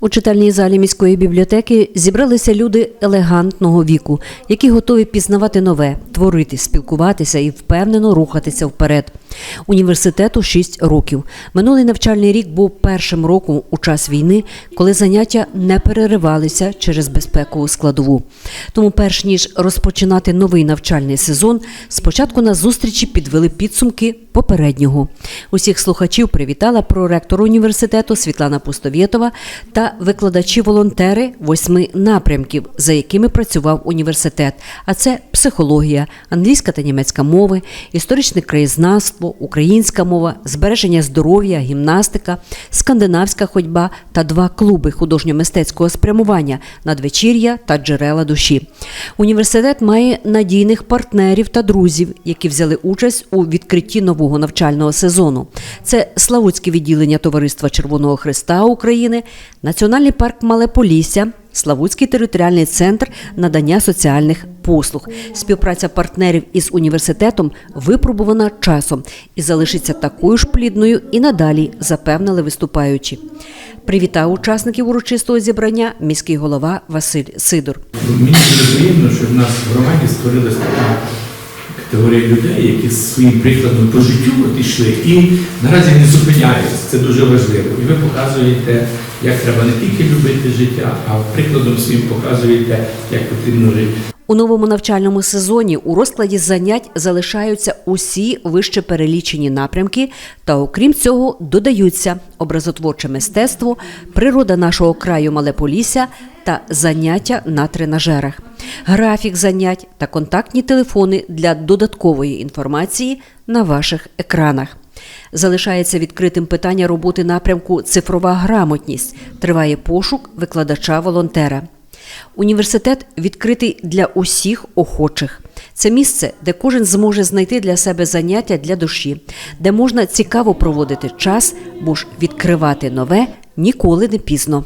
У читальній залі міської бібліотеки зібралися люди елегантного віку, які готові пізнавати нове, творити, спілкуватися і впевнено рухатися вперед. Університету 6 років. Минулий навчальний рік був першим роком у час війни, коли заняття не переривалися через безпекову складову. Тому, перш ніж розпочинати новий навчальний сезон, спочатку на зустрічі підвели підсумки попереднього. Усіх слухачів привітала проректор університету Світлана Пустовєтова та викладачі-волонтери восьми напрямків, за якими працював університет. А це психологія, англійська та німецька мови, історичне краєзнавство, українська мова, збереження здоров'я, гімнастика, скандинавська ходьба та два клуби художньо-мистецького спрямування надвечір'я та джерела душі. Університет має надійних партнерів та друзів, які взяли участь у відкритті нового навчального сезону. Це Славутське відділення Товариства Червоного Христа України, Національний парк Мале Полісся, Славутський територіальний центр надання соціальних послуг. Співпраця партнерів із університетом випробувана часом і залишиться такою ж плідною і надалі, запевнили виступаючі. Привітав учасників урочистого зібрання міський голова Василь Сидор. Мені дуже приємно, що в нас в громаді створилась така категорія людей, які своїм прикладом по життю от ішли і наразі не зупиняються. Це дуже важливо. І ви показуєте, як треба не тільки любити життя, а прикладом своїм показуєте, як потрібно жити. У новому навчальному сезоні у розкладі занять залишаються усі вище перелічені напрямки, та окрім цього додаються образотворче мистецтво, природа нашого краю Малеполісся та заняття на тренажерах, графік занять та контактні телефони для додаткової інформації на ваших екранах. Залишається відкритим питання роботи напрямку Цифрова грамотність. Триває пошук викладача-волонтера. Університет відкритий для усіх охочих. Це місце, де кожен зможе знайти для себе заняття для душі, де можна цікаво проводити час, бо ж відкривати нове ніколи не пізно.